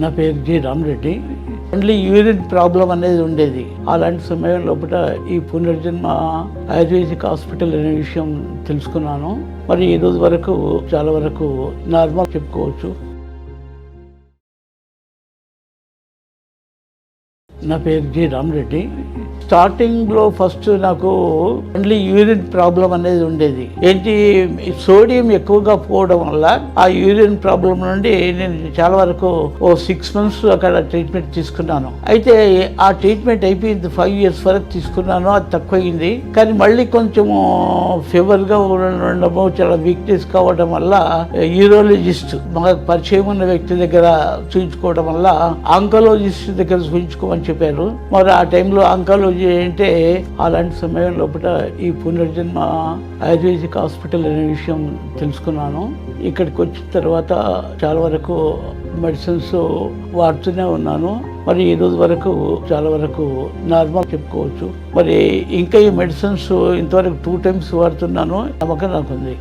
నా పేరు G Ramareddy. Only urine problem అనేది ఉండేది. అలాంటి సమయం లోపల ఈ పునర్జన్మ ఆయుర్వేదిక్ హాస్పిటల్ అనే విషయం తెలుసుకున్నాను. మరి ఈ రోజు వరకు చాలా వరకు నార్మల్ చెప్పుకోవచ్చు. నా పేరు జి రామరెడ్డి. స్టార్టింగ్లో ఫస్ట్ నాకు ఓన్లీ యూరిన్ ప్రాబ్లం అనేది ఉండేది. ఏంటి? సోడియం ఎక్కువగా పోవడం వల్ల ఆ యూరిన్ ప్రాబ్లం నుండి నేను చాలా వరకు ఓ సిక్స్ మంత్స్ అక్కడ ట్రీట్మెంట్ తీసుకున్నాను. అయితే ఆ ట్రీట్మెంట్ అయిపోయింది ఫైవ్ ఇయర్స్ వరకు తీసుకున్నాను అది తక్కువైంది. కానీ మళ్ళీ కొంచెము ఫీవర్గా ఉండడము చాలా వీక్నెస్ కావడం వల్ల యూరోలజిస్ట్ మాకు పరిచయం ఉన్న వ్యక్తి దగ్గర చూయించుకోవడం వల్ల ఆంకాలజిస్ట్ దగ్గర చూపించుకోమని చెప్పారు. మరి ఆ టైంలో ఆంకాలజీ ఏంటంటే అలాంటి సమయం లోపల ఈ పునర్జన్మ ఆయుర్వేదిక్ హాస్పిటల్ అనే విషయం తెలుసుకున్నాను. ఇక్కడికి వచ్చిన తర్వాత చాలా వరకు మెడిసిన్స్ వాడుతూనే ఉన్నాను. మరి ఈ రోజు వరకు చాలా వరకు నార్మల్ చెప్పుకోవచ్చు. మరి ఇంకా ఈ మెడిసిన్స్ ఇంతవరకు టూ టైమ్స్ వాడుతున్నాను. నమ్మకం నాకుంది.